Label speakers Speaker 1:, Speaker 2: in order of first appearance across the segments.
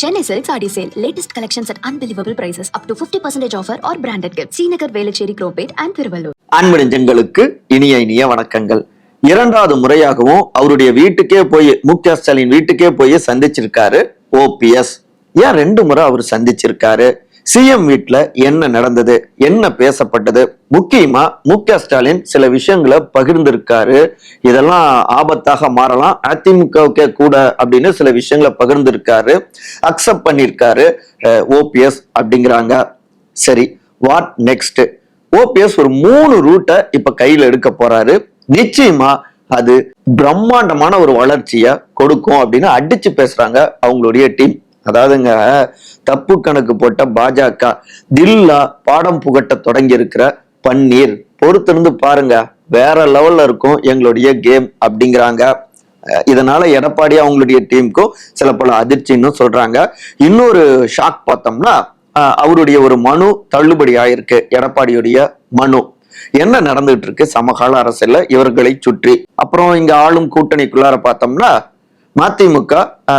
Speaker 1: Chennai silk saree sale latest collections at unbelievable prices up to fifty percentage offer or branded gift Srinagar Velachery Chromepet and
Speaker 2: Tiruvallur அன்பு இனிய இனிய வணக்கங்கள் இரண்டாவது முறையாகவும் அவருடைய வீட்டுக்கே போய் மு க ஸ்டாலின் வீட்டுக்கே போய் சந்திச்சிருக்காரு ஓபிஎஸ் ஏன் ரெண்டு முறை அவர் சந்திச்சிருக்காரு சிஎம் வீட்ல என்ன நடந்தது என்ன பேசப்பட்டது முக்கியமா மு க ஸ்டாலின் சில விஷயங்களை பகிர்ந்திருக்காரு. இதெல்லாம் ஆபத்தாக மாறலாம். அதிமுகவுக்கே கூட அப்படின்னு சில விஷயங்களை பகிர்ந்திருக்காரு. அக்செப்ட் பண்ணியிருக்காரு ஓபிஎஸ் அப்படிங்கிறாங்க. சரி வாட் நெக்ஸ்ட் ஓபிஎஸ் ஒரு மூணு ரூட்டை இப்ப கையில எடுக்க போறாரு. நிச்சயமா அது பிரம்மாண்டமான ஒரு வளர்ச்சியை கொடுக்கும் அப்படின்னு அடிச்சு பேசுறாங்க அவங்களுடைய டீம் அதாவதுங்க தப்பு கணக்கு போட்ட பாஜக தில்லா பாடம் புகட்ட தொடங்கி இருக்கிற பன்னீர். பொறுத்திருந்து பாருங்க வேற லெவல்ல இருக்கும் எங்களுடைய கேம் அப்படிங்கிறாங்க. இதனால எடப்பாடி அவங்களுடைய டீமுக்கும் சில பல அதிர்ச்சின்னு சொல்றாங்க. இன்னொரு ஷாக் பார்த்தோம்னா அஹ் அவருடைய ஒரு மனு தள்ளுபடி ஆயிருக்கு எடப்பாடியுடைய மனு. என்ன நடந்துட்டு இருக்கு? சமகால அரசியல்ல இவர்களை சுற்றி. அப்புறம் இங்க ஆளும் கூட்டணிக்குள்ளார பார்த்தோம்னா மதிமுக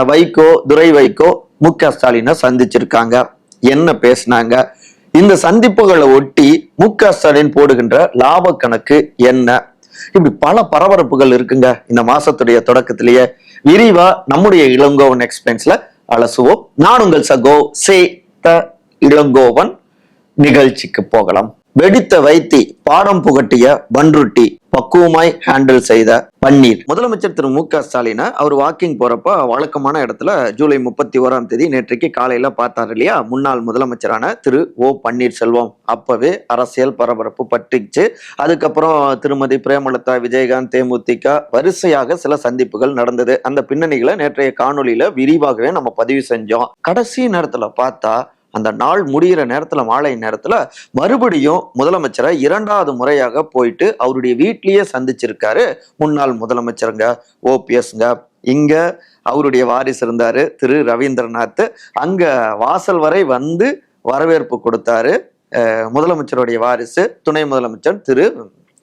Speaker 2: வைகோ துரை வைகோ மு க ஸ்டாலினை சந்திச்சிருக்காங்க. என்ன பேசினாங்க? இந்த சந்திப்புகளை ஒட்டி மு க ஸ்டாலின் போடுகின்ற லாப கணக்கு என்ன? இப்படி பல பரபரப்புகள் இருக்குங்க இந்த மாசத்துடைய தொடக்கத்திலேயே. விரிவா நம்முடைய இளங்கோவன் எக்ஸ்பென்ஸ்ல அலசுவோம். நான் உங்கள் சகோ சே த இளங்கோவன் நிகழ்ச்சிக்கு போகலாம். வெடித்த வைத்தி பாடம் புகட்டிய பன்ருட்டி பக்குவமாய் ஹேண்டில் செய்த பன்னீர். முதலமைச்சர் திரு மு க ஸ்டாலினை அவர் வாக்கிங் போறப்ப வழக்கமான இடத்துல ஜூலை முப்பத்தி ஓராம் தேதி நேற்றைக்கு காலையில பார்த்தார் இல்லையா? முன்னாள் முதலமைச்சரான திரு ஓ பன்னீர்செல்வம். அப்பவே அரசியல் பரபரப்பு பட்டுச்சு. அதுக்கப்புறம் திருமதி பிரேமலதா விஜயகாந்த் தேமுதிக வரிசையாக சில சந்திப்புகள் நடந்தது. அந்த பின்னணிகளை நேற்றைய காணொலியில விரிவாகவே நம்ம பதிவு செஞ்சோம். கடைசி நேரத்துல பார்த்தா அந்த நாள் முடிகிற நேரத்துல மாலை நேரத்துல மறுபடியும் முதலமைச்சரை இரண்டாவது முறையாக போயிட்டு அவருடைய வீட்லயே சந்திச்சிருக்காரு முன்னாள் முதலமைச்சருங்க ஓபிஎஸ்ங்க இங்க அவருடைய வாரிசு இருந்தாரு திரு ரவீந்திரநாத். அங்க வாசல் வரை வந்து வரவேற்பு கொடுத்தாரு முதலமைச்சருடைய வாரிசு துணை முதலமைச்சர் திரு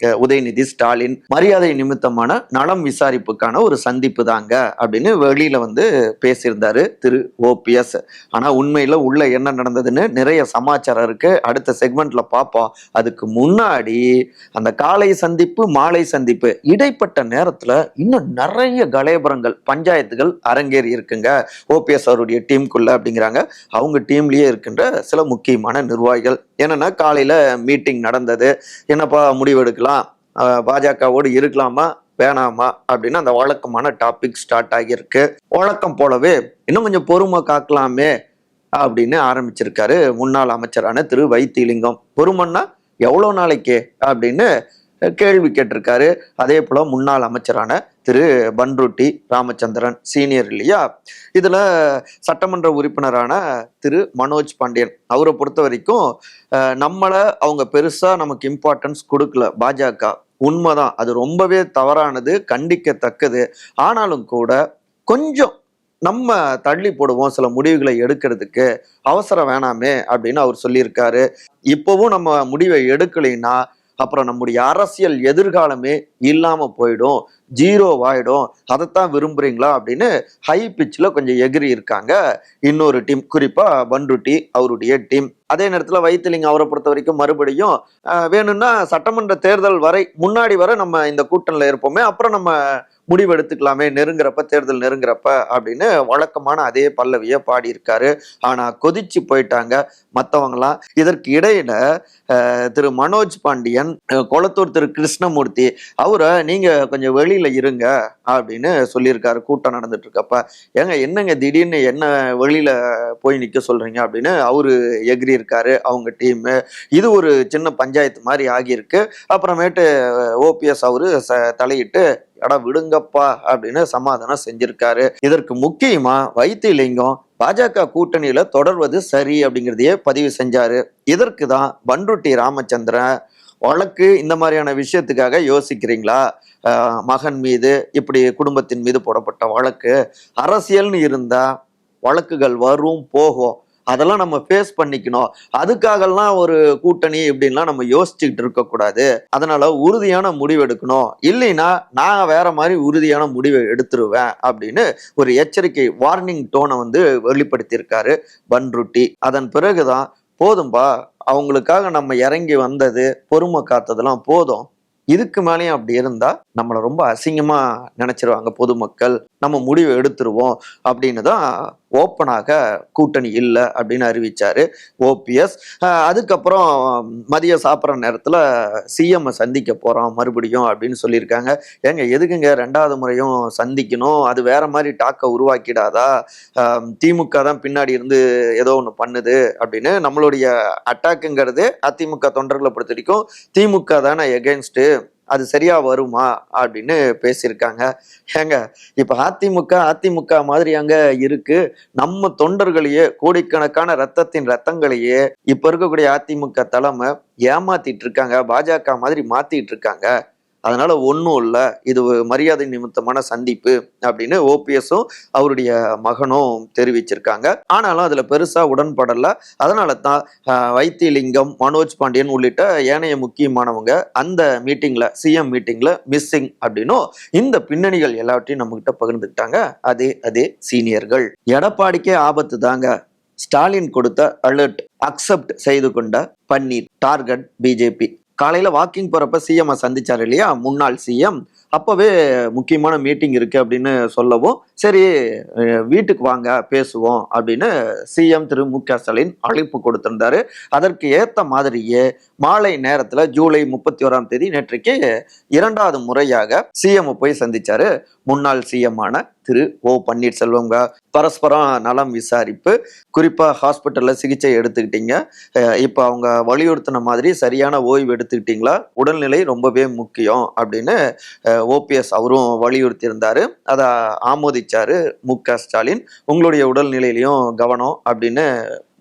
Speaker 2: உதயநிதி ஸ்டாலின் மரியாதை நிமித்தமான நலம் விசாரிப்புக்கான ஒரு சந்திப்பு தாங்க அப்படின்னு வெளியில வந்து பேசியிருந்தாரு திரு ஓபிஎஸ் ஆனா உண்மையில உள்ள என்ன நடந்ததுன்னு நிறைய சமாச்சாரம் இருக்கு. அடுத்த செக்மெண்ட்ல பார்ப்போம். அதுக்கு முன்னாடி அந்த காலை சந்திப்பு மாலை சந்திப்பு இடைப்பட்ட நேரத்துல இன்னும் நிறைய கலையபுரங்கள் பஞ்சாயத்துகள் அரங்கேறி இருக்குங்க. ஓபிஎஸ் அவருடைய டீமுக்குள்ள அப்படிங்கிறாங்க. அவங்க டீம்லயே இருக்கின்ற சில முக்கியமான நிர்வாகிகள். என்னன்னா காலையில மீட்டிங் நடந்தது. என்னப்பா முடிவு எடுக்கலாம் இருக்கலாம். பாஜகவோடு இருக்கலாமா? வேணாமா? அப்படின்னு அந்த வழக்கமான டாபிக் ஸ்டார்ட் ஆகியிருக்கு. வழக்கம் போலவே இன்னும் கொஞ்சம் பொறுமை காக்கலாமே அப்படின்னு ஆரம்பிச்சிருக்காரு முன்னாள் அமைச்சரான திரு வைத்திலிங்கம். பொறுமன்னா எவ்வளோ நாளைக்கு? அப்படின்னு கேள்வி கேட்டிருக்காரு. அதே போல முன்னாள் அமைச்சரான திரு பன்ருட்டி ராமச்சந்திரன் சீனியர் இல்லையா? இதுல சட்டமன்ற உறுப்பினரான திரு மனோஜ் பாண்டியன் அவரை பொறுத்த வரைக்கும் நம்மளை அவங்க பெருசா நமக்கு இம்பார்ட்டன்ஸ் கொடுக்கல. பாஜக உண்மைதான். அது ரொம்பவே தவறானது கண்டிக்கத்தக்கது. ஆனாலும் கூட கொஞ்சம் நம்ம தள்ளி போடுவோம் சில முடிவுகளை எடுக்கிறதுக்கு. அவசரம் வேணாமே அப்படின்னு அவர் சொல்லியிருக்காரு. இப்போவும் நம்ம முடிவை எடுக்கலைன்னா அப்புறம் நம்முடைய அரசியல் எதிர்காலமே இல்லாம போயிடும் ஜீரோ ஆயிடும் அதைத்தான் விரும்புறீங்களா அப்படின்னு ஹை பிச்சில் கொஞ்சம் எகிரி இருக்காங்க. இன்னொரு டீம் குறிப்பாக பன்ருட்டி அவருடைய டீம் அதே நேரத்தில் வைத்திலிங்க அவரை பொறுத்த வரைக்கும் மறுபடியும் வேணும்னா சட்டமன்ற தேர்தல் வரை முன்னாடி வரை நம்ம இந்த கூட்டணியில் இருப்போமே அப்புறம் நம்ம முடிவெடுத்துக்கலாமே நெருங்குறப்ப தேர்தல் நெருங்குறப்ப அப்படின்னு வழக்கமான அதே பல்லவியை பாடியிருக்காரு. ஆனா கொதிச்சு போயிட்டாங்க மற்றவங்களாம் இதற்கு இடையில திரு மனோஜ் பாண்டியன் குளத்தூர் திரு கிருஷ்ணமூர்த்தி அவரை நீங்க கொஞ்சம் வெளியில இருங்க அப்படின்னு சொல்லியிருக்காரு. கூட்டம் நடந்துட்டு இருக்கப்ப ஏங்க என்னங்க திடீர்னு என்ன வெளியில போய் நிக்க சொல்றீங்க அப்படின்னு அவரு எகிரி இருக்காரு அவங்க டீம். இது ஒரு சின்ன பஞ்சாயத்து மாதிரி ஆகியிருக்கு. அப்புறமேட்டு ஓபிஎஸ் அவரு ச- தலையிட்டு எடா விடுங்கப்பா அப்படின்னு சமாதானம் செஞ்சிருக்காரு. இதற்கு முக்கியமா வைத்தியலிங்கம் பாஜக கூட்டணியில தொடர்வது சரி அப்படிங்கிறதையே பதிவு செஞ்சாரு. இதற்கு தான் பன்ருட்டி ராமச்சந்திரன் வழக்கு இந்த மாதிரியான விஷயத்துக்காக யோசிக்கிறீங்களா? மகன் மீது இப்படி குடும்பத்தின் மீது போடப்பட்ட வழக்கு. அரசியல்னு இருந்தா வழக்குகள் வரும் போகும். அதெல்லாம் நம்ம ஃபேஸ் பண்ணிக்கணும். அதுக்காகலாம் ஒரு கூட்டணி இப்படின்லாம் நம்ம யோசிச்சுக்கிட்டு இருக்கக்கூடாது. அதனால உறுதியான முடிவு எடுக்கணும். இல்லைன்னா நான் வேற மாதிரி உறுதியான முடிவை எடுத்துருவேன் அப்படின்னு ஒரு எச்சரிக்கை வார்னிங் டோனை வந்து வெளிப்படுத்தியிருக்காரு பன்ருட்டி. அதன் பிறகுதான் போதும்பா அவங்களுக்காக நம்ம இறங்கி வந்தது பொறுமை காத்ததெல்லாம் போதும். இதுக்கு மேலேயும் அப்படி இருந்தா நம்மளை ரொம்ப அசிங்கமா நினைச்சிருவாங்க பொதுமக்கள். நம்ம முடிவு எடுத்துருவோம் அப்படின்னு தான் ஓப்பனாக கூட்டணி இல்லை அப்படின்னு அறிவிச்சாரு ஓபிஎஸ். அதுக்கப்புறம் மதியம் சாப்பிட்ற நேரத்தில் சிஎம் சந்திக்க போகிறோம் மறுபடியும் அப்படின்னு சொல்லியிருக்காங்க. ஏங்க எதுக்குங்க ரெண்டாவது முறையும் சந்திக்கணும்? அது வேற மாதிரி டாக்கை உருவாக்கிடாதா? திமுக தான் பின்னாடி இருந்து ஏதோ ஒன்று பண்ணுது அப்படின்னு நம்மளுடைய அட்டாக்குங்கிறது அதிமுக தொண்டர்களை பொறுத்த வரைக்கும் திமுக தானே எகென்ஸ்ட்டு அது சரியா வருமா அப்படின்னு பேசியிருக்காங்க. ஏங்க இப்ப அதிமுக அதிமுக மாதிரி அங்க இருக்கு. நம்ம தொண்டர்களையே கோடிக்கணக்கான ரத்தத்தின் ரத்தங்களையே இப்ப இருக்கக்கூடிய அதிமுக தலைமை ஏமாத்திட்டு இருக்காங்க. பாஜக மாதிரி மாத்திட்டு இருக்காங்க. அதனால ஒன்றும் இல்லை. இது மரியாதை நிமித்தமான சந்திப்பு அப்படின்னு ஓபிஎஸும் அவருடைய மகனும் தெரிவிச்சிருக்காங்க. ஆனாலும் அதில் பெருசாக உடன்படலை. அதனால தான் வைத்தியலிங்கம் மனோஜ் பாண்டியன் உள்ளிட்ட ஏனைய முக்கியமானவங்க அந்த மீட்டிங்கில் சிஎம் மீட்டிங்கில் மிஸ்ஸிங் அப்படின்னும் இந்த பின்னணிகள் எல்லாவற்றையும் நம்மகிட்ட பகிர்ந்துக்கிட்டாங்க. அதே அதே சீனியர்கள். எடப்பாடிக்கே ஆபத்து தாங்க. ஸ்டாலின் கொடுத்த அலர்ட் அக்செப்ட் செய்து கொண்ட பன்னீர் டார்கெட் பிஜேபி காலையில வாக்கிங் போறப்ப சிஎம் சந்தித்தார் இல்லையா? முன்னாள் சிஎம் அப்பவே முக்கியமான மீட்டிங் இருக்கு அப்படின்னு சொல்லவும் சரி வீட்டுக்கு வாங்க பேசுவோம் அப்படின்னு சிஎம் திரு மு க ஸ்டாலின் அழைப்பு கொடுத்திருந்தாரு. அதற்கு ஏத்த மாதிரியே மாலை நேரத்துல ஜூலை முப்பத்தி ஓராம் தேதி நேற்றைக்கு இரண்டாவது முறையாக சிஎம் போய் சந்திச்சாரு. முன்னாள் சிஎம் ஆன திரு ஓ பன்னீர்செல்வங்க பரஸ்பரம் நலம் விசாரிப்பு குறிப்பாக ஹாஸ்பிட்டலில் சிகிச்சை எடுத்துக்கிட்டீங்க. இப்போ அவங்க வலியுறுத்தின மாதிரி சரியான ஓய்வு எடுத்துக்கிட்டீங்களா? உடல்நிலை ரொம்பவே முக்கியம் அப்படின்னு ஓபிஎஸ் அவரும் வலியுறுத்தியிருந்தார். அதை ஆமோதிச்சார் மு க ஸ்டாலின். உங்களுடைய உடல்நிலையிலையும் கவனம் அப்படின்னு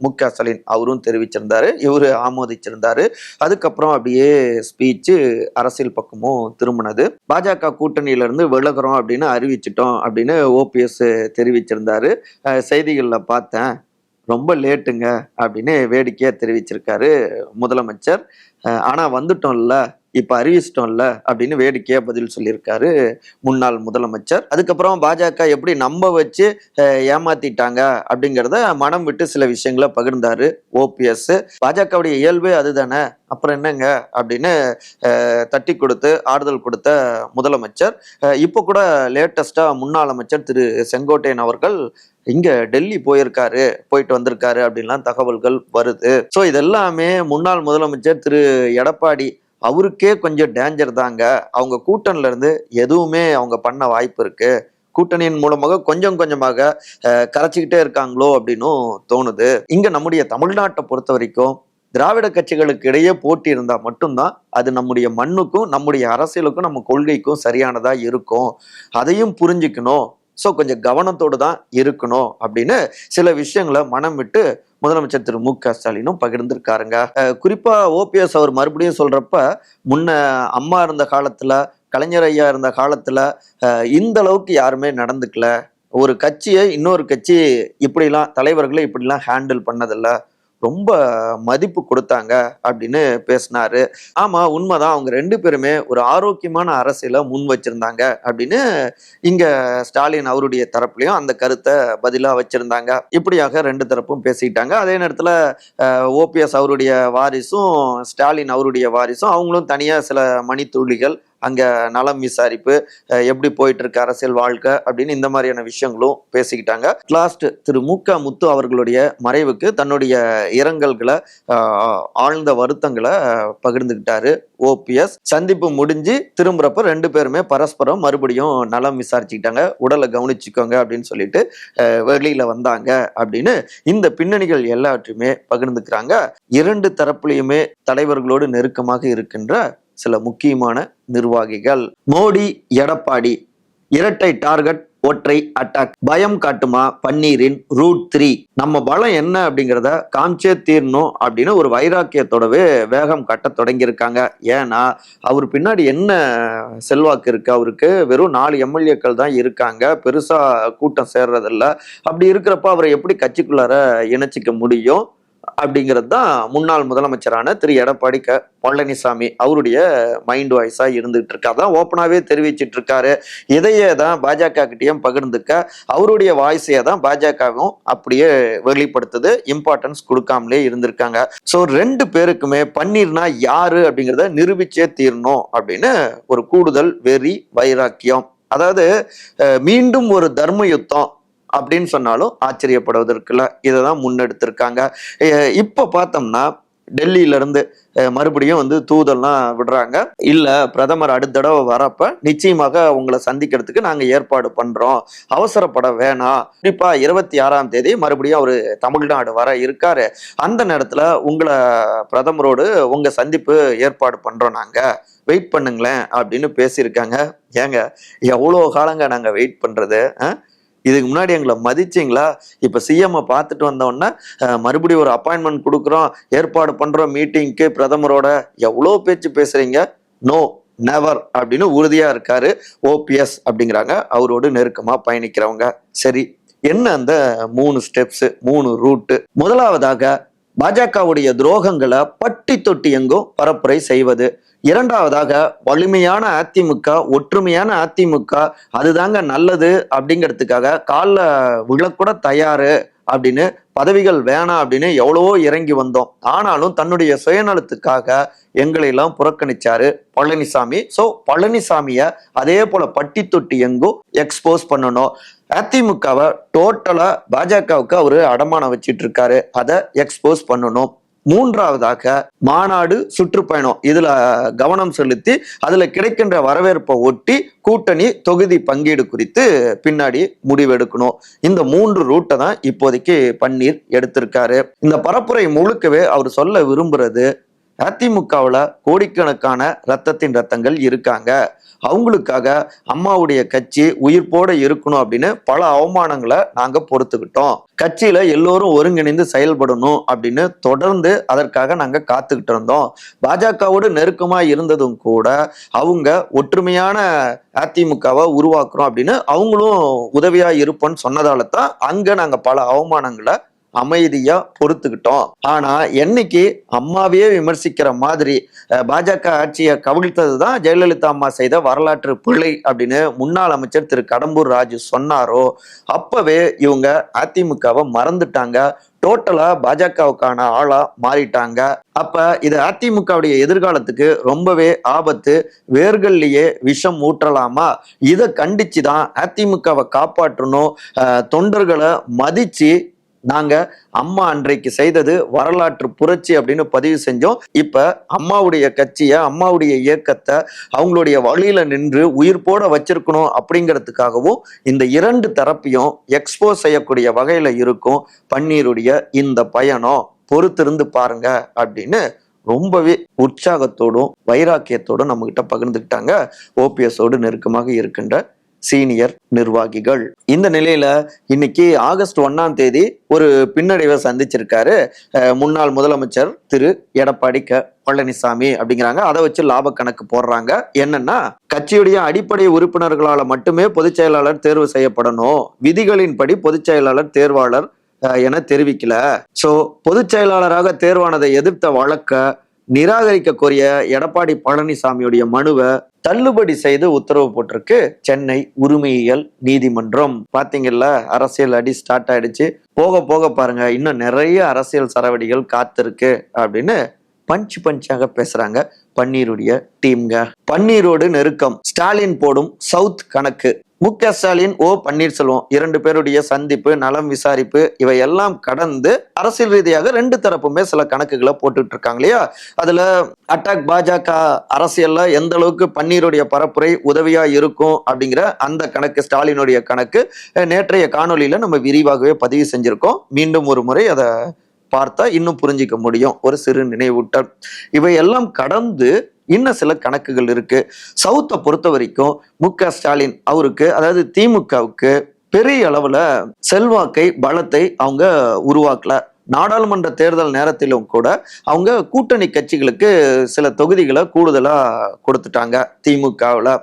Speaker 2: மு க ஸ்டாலின் அவரும் தெரிவிச்சிருந்தாரு இவரு ஆமோதிச்சிருந்தாரு. அதுக்கப்புறம் அப்படியே ஸ்பீச்சு அரசியல் பக்கமும் திரும்பினது. பாஜக கூட்டணியில இருந்து விலகுறோம் அப்படின்னு அறிவிச்சிட்டோம் அப்படின்னு ஓபிஎஸ் தெரிவிச்சிருந்தாரு. செய்திகளில் பார்த்தேன். ரொம்ப லேட்டுங்க அப்படின்னு வேடிக்கையாக தெரிவிச்சிருக்காரு முதலமைச்சர். ஆனால் வந்துட்டோம்ல. இப்போ அறிவிச்சிட்டோம்ல அப்படின்னு வேடிக்கையாக பதில் சொல்லியிருக்காரு முன்னாள் முதலமைச்சர். அதுக்கப்புறம் பாஜக எப்படி நம்ப வச்சு ஏமாத்திட்டாங்க அப்படிங்கிறத மனம் விட்டு சில விஷயங்களை பகிர்ந்தாரு ஓபிஎஸ் பாஜகவுடைய இயல்பே அதுதானே. அப்புறம் என்னங்க அப்படின்னு தட்டி கொடுத்து ஆறுதல் கொடுத்த முதலமைச்சர். இப்போ கூட லேட்டஸ்ட்டாக முன்னாள் அமைச்சர் திரு செங்கோட்டையன் அவர்கள் இங்கே டெல்லி போயிருக்காரு போயிட்டு வந்திருக்காரு அப்படின்லாம் தகவல்கள் வருது. ஸோ இதெல்லாமே முன்னாள் முதலமைச்சர் திரு எடப்பாடி அவருக்கே கொஞ்சம் டேஞ்சர் தாங்க. அவங்க கூட்டணில இருந்து எதுவுமே அவங்க பண்ண வாய்ப்பு இருக்கு. கூட்டணியின் மூலமாக கொஞ்சம் கொஞ்சமாக கரைச்சிக்கிட்டே இருக்காங்களோ அப்படின்னும் தோணுது. இங்க நம்முடைய தமிழ்நாட்டை பொறுத்த வரைக்கும் திராவிட கட்சிகளுக்கு இடையே போட்டி இருந்தால் மட்டும்தான் அது நம்முடைய மண்ணுக்கும் நம்முடைய அரசியலுக்கும் நம்ம கொள்கைக்கும் சரியானதாக இருக்கும். அதையும் புரிஞ்சுக்கணும். ஸோ கொஞ்சம் கவனத்தோடு தான் இருக்கணும் அப்படின்னு சில விஷயங்களை மனம் விட்டு முதலமைச்சர் திரு மு க ஸ்டாலினும் பகிர்ந்திருக்காருங்க. குறிப்பா ஓபிஎஸ் அவர் மறுபடியும் சொல்றப்ப முன்ன அம்மா இருந்த காலத்துல கலைஞர் ஐயா இருந்த காலத்துல இந்த அளவுக்கு யாருமே நடந்துக்கல. ஒரு கட்சியை இன்னொரு கட்சி இப்படிலாம் தலைவர்களை இப்படிலாம் ஹேண்டில் பண்ணதில்ல. ரொம்ப மதிப்பு கொடுத்தாங்க அப்படின்னு பேசினாரு. ஆமா உண்மைதான். அவங்க ரெண்டு பேருமே ஒரு ஆரோக்கியமான அரசியலை முன் வச்சிருந்தாங்க அப்படின்னு இங்க ஸ்டாலின் அவருடைய தரப்புலையும் அந்த கருத்தை பதிலா வச்சிருந்தாங்க. இப்படியாக ரெண்டு தரப்பும் பேசிக்கிட்டாங்க. அதே நேரத்துல ஓபிஎஸ் அவருடைய வாரிசும் ஸ்டாலின் அவருடைய வாரிசும் அவங்களும் தனியா சில மணித்துளிகள் அங்கே நலம் விசாரிப்பு எப்படி போயிட்டு இருக்கு அரசியல் வாழ்க்கை அப்படின்னு இந்த மாதிரியான விஷயங்களும் பேசிக்கிட்டாங்க. லாஸ்ட் திரு மு க முத்து அவர்களுடைய மறைவுக்கு தன்னுடைய இரங்கல்களை ஆழ்ந்த வருத்தங்களை பகிர்ந்துக்கிட்டாரு ஓபிஎஸ் சந்திப்பு முடிஞ்சு திரும்புறப்ப ரெண்டு பேருமே பரஸ்பரம் மறுபடியும் நலம் விசாரிச்சுக்கிட்டாங்க. உடலை கவனிச்சுக்கோங்க அப்படின்னு சொல்லிட்டு வெளியில வந்தாங்க அப்படின்னு இந்த பின்னணிகள் எல்லாவற்றையுமே பகிர்ந்துக்கிறாங்க. இரண்டு தரப்புலையுமே தலைவர்களோடு நெருக்கமாக இருக்கின்ற சில முக்கியமான நிர்வாகிகள். மோடி எடப்பாடி இரட்டை டார்கெட் ஒற்றை அட்டாக். பயம் காட்டுமா பன்னீரின் ரூட் த்ரீ? நம்ம பலம் என்ன அப்படிங்கிறத காமிச்சே தீரணும் அப்படின்னு ஒரு வைராக்கியத்தோடவே வேகம் காட்ட தொடங்கியிருக்காங்க. ஏன்னா அவர் பின்னாடி என்ன செல்வாக்கு இருக்கு? அவருக்கு வெறும் நாலு எம்எல்ஏக்கள் தான் இருக்காங்க. பெருசா கூட்டம் சேர்றதில்ல. அப்படி இருக்கிறப்ப அவரை எப்படி கட்சிக்குள்ளார இணைச்சிக்க முடியும்? அப்படிங்கிறது தான் முன்னாள் முதலமைச்சரான திரு. எடப்பாடி க. பழனிசாமி அவருடைய மைண்ட் வாய்ஸாக இருந்துகிட்டு இருக்கு. அதான் ஓப்பனாகவே தெரிவிச்சிட்டு இருக்காரு இதையே தான் பாஜக கிட்டேயும் பகிர்ந்துக்க அவருடைய வாய்ஸையே தான் பாஜகவும் அப்படியே வெளிப்படுத்துது. இம்பார்ட்டன்ஸ் கொடுக்காமலே இருந்திருக்காங்க. ஸோ ரெண்டு பேருக்குமே பன்னீர்னா யாரு அப்படிங்கிறத நிரூபிச்சே தீரணும் அப்படின்னு ஒரு கூடுதல் வெறி வைராக்கியம். அதாவது மீண்டும் ஒரு தர்ம யுத்தம் அப்படின்னு சொன்னாலும் ஆச்சரியப்படுவதற்குல இதை தான் முன்னெடுத்திருக்காங்க இப்போ பார்த்தோம்னா டெல்லியிலேருந்து மறுபடியும் வந்து தூதெல்லாம் விடுறாங்க. இல்லை பிரதமர் அடுத்த தடவை வரப்ப நிச்சயமாக உங்களை சந்திக்கிறதுக்கு நாங்கள் ஏற்பாடு பண்ணுறோம் அவசரப்பட வேணாம். குறிப்பாக இருபத்தி ஆறாம் தேதி மறுபடியும் அவர் தமிழ்நாடு வர இருக்காரு. அந்த நேரத்தில் உங்களை பிரதமரோடு உங்கள் சந்திப்பு ஏற்பாடு பண்ணுறோம் நாங்கள் வெயிட் பண்ணுங்களேன் அப்படின்னு பேசியிருக்காங்க. ஏங்க எவ்வளோ காலங்க நாங்கள் வெயிட் பண்ணுறது இதுக்கு முன்னாடி எங்களை மதிச்சிங்களா? இப்போ சிஎம் பார்த்துட்டு வந்தோடனே மறுபடியும் ஒரு அப்பாயின்மெண்ட் கொடுக்குறோம் ஏற்பாடு பண்ணுறோம் மீட்டிங்க்கு பிரதமரோட. எவ்வளோ பேச்சு பேசுகிறீங்க நோ நெவர் அப்படின்னு உறுதியாக இருக்காரு ஓபிஎஸ் அப்படிங்கிறாங்க. அவரோடு நெருக்கமாக பயணிக்கிறவங்க. சரி என்ன அந்த மூணு ஸ்டெப்ஸு மூணு ரூட்டு முதலாவதாக பாஜகவுடைய துரோகங்களை பட்டி தொட்டி எங்கும் பரப்புரை செய்வது. இரண்டாவதாக வலிமையான அதிமுக ஒற்றுமையான அதிமுக அதுதாங்க நல்லது அப்படிங்கிறதுக்காக காலில் விழக்கூட தயாரு அப்படின்னு பதவிகள் வேணாம் அப்படின்னு எவ்வளவோ இறங்கி வந்தோம். ஆனாலும் தன்னுடைய சுயநலத்துக்காக எங்களை எல்லாம் புறக்கணிச்சாரு பழனிசாமி. ஸோ பழனிசாமிய அதே போல பட்டி தொட்டி எங்கும் எக்ஸ்போஸ் பண்ணணும். அதிமுகவை டோட்டலா பாஜகவுக்கு அவரு அடமானம் வச்சிட்டு இருக்காரு அதை எக்ஸ்போஸ் பண்ணணும். மூன்றாவதாக மாநாடு சுற்றுப்பயணம். இதுல கவனம் செலுத்தி அதுல கிடைக்கின்ற வரவேற்பை ஒட்டி கூட்டணி தொகுதி பங்கீடு குறித்து பின்னாடி முடிவெடுக்கணும். இந்த மூன்று ரூட்டை தான் இப்போதைக்கு பன்னீர் எடுத்திருக்காரு. இந்த பரப்புரை முழுக்கவே அவர் சொல்ல விரும்புறது அதிமுகவில் கோடிக்கணக்கான ரத்தத்தின் ரத்தங்கள் இருக்காங்க. அவங்களுக்காக அம்மாவுடைய கட்சி உயிர்ப்போட இருக்கணும் அப்படின்னு பல அவமானங்களை நாங்க பொறுத்துக்கிட்டோம். கட்சியில எல்லோரும் ஒருங்கிணைந்து செயல்படணும் அப்படின்னு தொடர்ந்து அதற்காக நாங்க காத்துக்கிட்டு இருந்தோம். பாஜகவோடு நெருக்கமா இருந்ததும் கூட அவங்க ஒற்றுமையான அதிமுகவை உருவாக்குறோம் அப்படின்னு அவங்களும் உதவியா இருப்போம்னு சொன்னதால தான் அங்க நாங்க பல அவமானங்களை அமைதியா பொறுத்துக்கிட்டோம். ஆனா என்னைக்கு அம்மாவையே விமர்சிக்கிற மாதிரி பாஜக ஆட்சியை கவிழ்த்தது தான் ஜெயலலிதா அம்மா செய்த வரலாற்று பிழை அப்படின்னு முன்னாள் அமைச்சர் திரு கடம்பூர் ராஜு சொன்னாரோ அப்பவே இவங்க அதிமுகவை மறந்துட்டாங்க. டோட்டலா பாஜகவுக்கான ஆளா மாறிட்டாங்க. அப்ப இது அதிமுகவுடைய எதிர்காலத்துக்கு ரொம்பவே ஆபத்து. வேர்கள்லயே விஷம் ஊற்றலாமா? இதை கண்டிச்சு தான் அதிமுகவை காப்பாற்றணும். தொண்டர்களை மதிச்சு நாங்க அம்மா அன்றைக்கு செய்தது வரலாற்று புரட்சி அப்படின்னு பதிவு செஞ்சோம். இப்ப அம்மாவுடைய கட்சியை அம்மாவுடைய இயக்கத்தை அவங்களுடைய வழியில நின்று உயிர்ப்போட வச்சிருக்கணும் அப்படிங்கிறதுக்காகவும் இந்த இரண்டு தரப்பையும் எக்ஸ்போஸ் செய்யக்கூடிய வகையில இருக்கும் பன்னீருடைய இந்த பயணம். பொறுத்திருந்து பாருங்க அப்படின்னு ரொம்பவே உற்சாகத்தோடும் வைராக்கியத்தோடும் நம்மகிட்ட பகிர்ந்துக்கிட்டாங்க. ஓபிஎஸோடு நெருக்கமாக இருக்கின்ற சீனியர் நிர்வாகிகள். இந்த நிலையில இன்னைக்கு ஆகஸ்ட் ஒன்னாம் தேதி ஒரு பின்னடைவை சந்திச்சிருக்காரு முன்னாள் முதலமைச்சர் திரு. எடப்பாடி க. பழனிசாமி அப்படிங்கிறாங்க. அதை வச்சு லாப கணக்கு போடுறாங்க. என்னன்னா கட்சியுடைய அடிப்படை உறுப்பினர்களால மட்டுமே பொதுச் செயலாளர் தேர்வு செய்யப்படணும். விதிகளின்படி பொதுச் செயலாளர் தேர்வாளர் என தெரிவிக்கல. சோ பொதுச் செயலாளராக தேர்வானதை எதிர்த்த வழக்க நிராகரிக்க கோரிய எடப்பாடி பழனிசாமியுடைய மனுவை தள்ளுபடி செய்து உத்தரவு போட்டிருக்கு சென்னை உரிமையியல் நீதிமன்றம். பாத்தீங்கல்ல அரசியல் அடி ஸ்டார்ட் ஆயிடுச்சு. போக போக பாருங்க இன்னும் நிறைய அரசியல் சரவடிகள் காத்திருக்கு அப்படின்னு பஞ்ச் பஞ்சாக பேசுறாங்க. பன்னீருடைய டீம்ங்க. பன்னீரோடு நெருக்கம். ஸ்டாலின் போடும் சவுத் கணக்கு. மு க ஸ்டாலின் ஓ பன்னீர்செல்வம் இரண்டு பேருடைய சந்திப்பு நலம் விசாரிப்பு இவையெல்லாம் கடந்து அரசியல் ரீதியாக ரெண்டு தரப்புமே சில கணக்குகளை போட்டுட்டு இருக்காங்க இல்லையா? அதுல அட்டாக் பாஜக அரசியல்ல எந்த அளவுக்கு பன்னீருடைய பரப்புரை உதவியா இருக்கும் அப்படிங்கிற அந்த கணக்கு ஸ்டாலினுடைய கணக்கு நேற்றைய காணொலியில நம்ம விரிவாகவே பதிவு செஞ்சிருக்கோம். மீண்டும் ஒரு முறை அதை பார்த்தா இன்னும் புரிஞ்சிக்க முடியும். ஒரு சிறு நினைவூட்டல். இவையெல்லாம் கடந்து இன்னும் சில கணக்குகள் இருக்கு. சவுத்தை பொறுத்த வரைக்கும் மு க ஸ்டாலின் அவருக்கு அதாவது திமுகவுக்கு பெரிய அளவுல செல்வாக்கை பலத்தை அவங்க உருவாக்கல. நாடாளுமன்ற தேர்தல் நேரத்திலும் கூட அவங்க கூட்டணி கட்சிகளுக்கு சில தொகுதிகளை கூடுதலா கொடுத்துட்டாங்க திமுகவில்.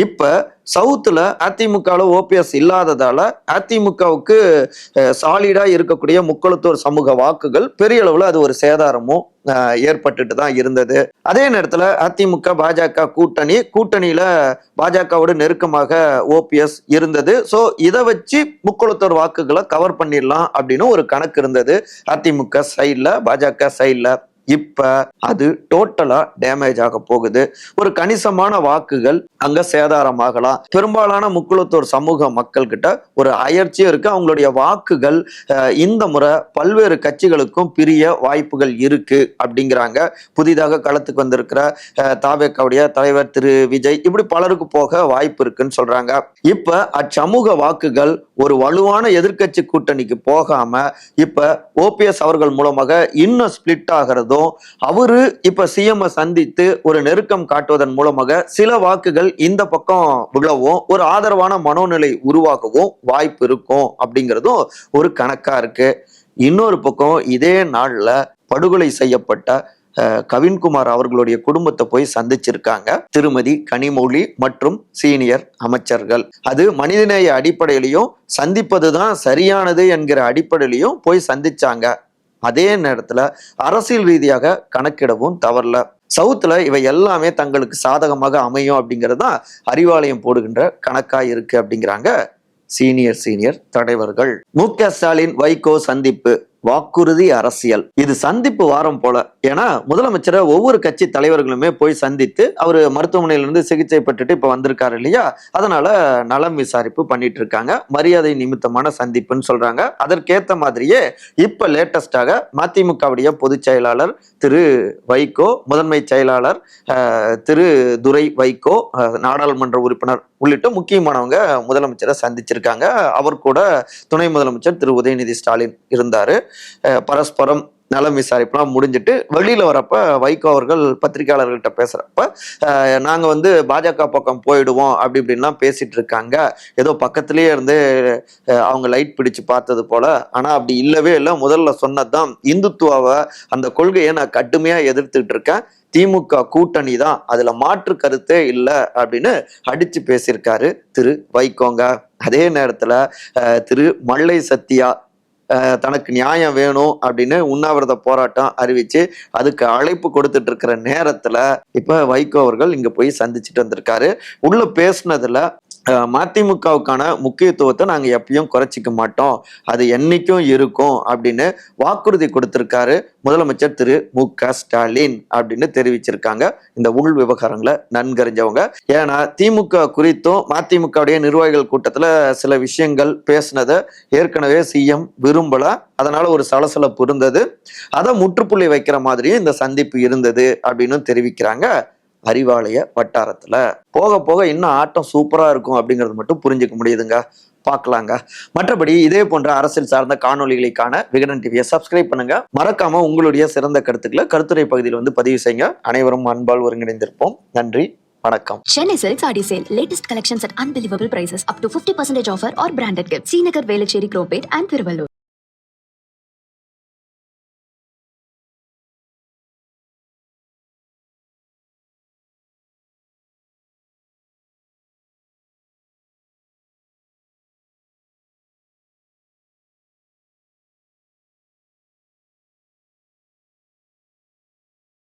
Speaker 2: இப்ப சவுத்துல அதிமுகவில் ஓபிஎஸ் இல்லாததால அதிமுகவுக்கு சாலிடா இருக்கக்கூடிய முக்களத்தூர் சமூக வாக்குகள் பெரிய அளவுல அது ஒரு சேதாரமும் அஹ், ஏற்பட்டுட்டு தான் இருந்தது. அதே நேரத்துல அதிமுக பாஜக கூட்டணி கூட்டணியில பாஜகவோட நெருக்கமாக ஓபிஎஸ் இருந்தது. சோ இதை வச்சு முக்குளத்தோர் வாக்குகளை கவர் பண்ணிடலாம் அப்படின்னு ஒரு கணக்கு இருந்தது. அதிமுக சைட்ல பாஜக சைட்ல இப்ப அது டோட்டலா டேமேஜ் ஆக போகுது. ஒரு கணிசமான வாக்குகள் அங்க சேதாரமாகலாம். பெரும்பாலான முக்குளத்தூர் சமூக மக்கள் கிட்ட ஒரு அயற்சியும் இருக்கு. அவங்களுடைய வாக்குகள் இந்த முறை பல்வேறு கட்சிகளுக்கும் பிரிய வாய்ப்புகள் இருக்கு அப்படிங்கிறாங்க. புதிதாக களத்துக்கு வந்திருக்கிற தாவேக்காவுடைய தலைவர் திரு விஜய் இப்படி பலருக்கு போக வாய்ப்பு இருக்குன்னு சொல்றாங்க. இப்ப அச்சமூக வாக்குகள் ஒரு வலுவான எதிர்க்கட்சி கூட்டணிக்கு போகாம இப்ப ஓபிஎஸ் அவர்கள் மூலமாக இன்னும் ஸ்பிளிட் ஆகிறதும் அவரு இப்ப சிஎம் சந்தித்து ஒரு நெருக்கம் காட்டுவதன் மூலமாக சில வாக்குகள் இந்த பக்கம் விழவும் ஒரு ஆதரவான மனோநிலை உருவாகவும் வாய்ப்பு இருக்கும் அப்படிங்கிறதும் ஒரு கணக்கா இருக்கு. இன்னொரு பக்கம் இதே நாள்ல படுகொலை செய்யப்பட்ட கவின்குமார் அவர்களுடைய குடும்பத்தை போய் சந்திச்சிருக்காங்க. திருமதி கனிமொழி மற்றும் சீனியர் அமைச்சர்கள். அது மனிதநேய அடிப்படையிலையும் சந்திப்பதுதான் சரியானது என்கிற அடிப்படையிலையும் போய் சந்திச்சாங்க. அதே நேரத்துல அரசியல் ரீதியாக கணக்கிடவும் தவறல. சவுத்துல இவை எல்லாமே தங்களுக்கு சாதகமாக அமையும் அப்படிங்கிறது தான் அறிவாலயம் போடுகின்ற கணக்கா இருக்கு அப்படிங்கிறாங்க. சீனியர் சீனியர் தலைவர்கள். மு க ஸ்டாலின் வைகோ சந்திப்பு. வாக்குறுதி அரசியல். இது சந்திப்பு வாரம் போல. ஏன்னா முதலமைச்சரை ஒவ்வொரு கட்சி தலைவர்களுமே போய் சந்தித்து அவர் மருத்துவமனையிலிருந்து சிகிச்சை பெற்றுட்டு இப்போ வந்திருக்காரு இல்லையா? அதனால நலம் விசாரிப்பு பண்ணிட்டு இருக்காங்க மரியாதை நிமித்தமான சந்திப்புன்னு சொல்றாங்க. அதற்கேற்ற மாதிரியே இப்போ லேட்டஸ்டாக மதிமுகவுடைய பொதுச் செயலாளர் திரு வைகோ முதன்மை செயலாளர் திரு துரை வைகோ நாடாளுமன்ற உறுப்பினர் உள்ளிட்ட முக்கியமானவங்க முதலமைச்சரை சந்திச்சிருக்காங்க. அவர் கூட துணை முதலமைச்சர் திரு உதயநிதி ஸ்டாலின் இருந்தாரு. பரஸ்பரம் நலம் விசாரிப்புலாம் முடிஞ்சிட்டு வெளியில வரப்ப வைகோ அவர்கள் பத்திரிகையாளர்கள்ட்ட பேசுறப்ப அஹ், நாங்க வந்து பாஜக பக்கம் போயிடுவோம் அப்படி இப்படின்லாம் பேசிட்டு இருக்காங்க. ஏதோ பக்கத்துலேயே இருந்து அவங்க லைட் பிடிச்சு பார்த்தது போல. ஆனா அப்படி இல்லவே இல்லை. முதல்ல சொன்னதுதான் இந்துத்துவாவை அந்த கொள்கையை நான் கடுமையாக எதிர்த்துட்டு இருக்கேன். திமுக கூட்டணி தான். அதுல மாற்று கருத்தே இல்லை அப்படின்னு அடிச்சு பேசியிருக்காரு திரு வைகோங்க. அதே நேரத்துல அஹ், திரு மல்லை சத்யா தனக்கு நியாயம் வேணும் அப்படின்னு உண்ணாவிரத போராட்டம் அறிவிச்சு அதுக்கு அழைப்பு கொடுத்துட்டு இருக்கிற நேரத்துல இப்ப வைகோ அவர்கள் இங்க போய் சந்திச்சுட்டு வந்திருக்காரு. உள்ள பேசினதுல மதிமுகவுக்கான முக்கியத்துவத்தை நாங்கள் எப்பயும் குறைச்சிக்க மாட்டோம். அது என்னைக்கும் இருக்கும் அப்படின்னு வாக்குறுதி கொடுத்திருக்காரு முதலமைச்சர் திரு. மு. க. ஸ்டாலின் அப்படின்னு தெரிவிச்சிருக்காங்க. இந்த உள் விவகாரங்களை நன்கறிஞ்சவங்க. ஏன்னா திமுக குறித்தும் மதிமுகவுடைய நிர்வாகிகள் கூட்டத்தில் சில விஷயங்கள் பேசினதை ஏற்கனவே சிஎம் விரும்பல. அதனால ஒரு சலசலப்பு இருந்தது. அதை முற்றுப்புள்ளி வைக்கிற மாதிரியும் இந்த சந்திப்பு இருந்தது அப்படின்னு தெரிவிக்கிறாங்க. அறிவாலய வட்டாரத்துல. போக போக இன்னும் ஆட்டம் சூப்பரா இருக்கும் அப்படிங்கிறது மட்டும் புரிஞ்சுக்க முடியுதுங்க. பார்க்கலாங்க மற்றபடி இதே போன்ற அரசியல் சார்ந்த காணொளிகளுக்கான விகடன் டிவியை சப்ஸ்கிரைப் பண்ணுங்க. மறக்காம உங்களுடைய சிறந்த கருத்துக்களை கருத்துரை பகுதியில் வந்து பதிவு செய்யுங்க. அனைவரும் அன்பால் ஒருங்கிணைந்திருப்போம். நன்றி. வணக்கம்.
Speaker 1: Chennai Silk Saree Sale. Latest collections at unbelievable prices. Up to 50% offer or branded gifts. Srinagar, Velachery, Cropate and Tiruvallur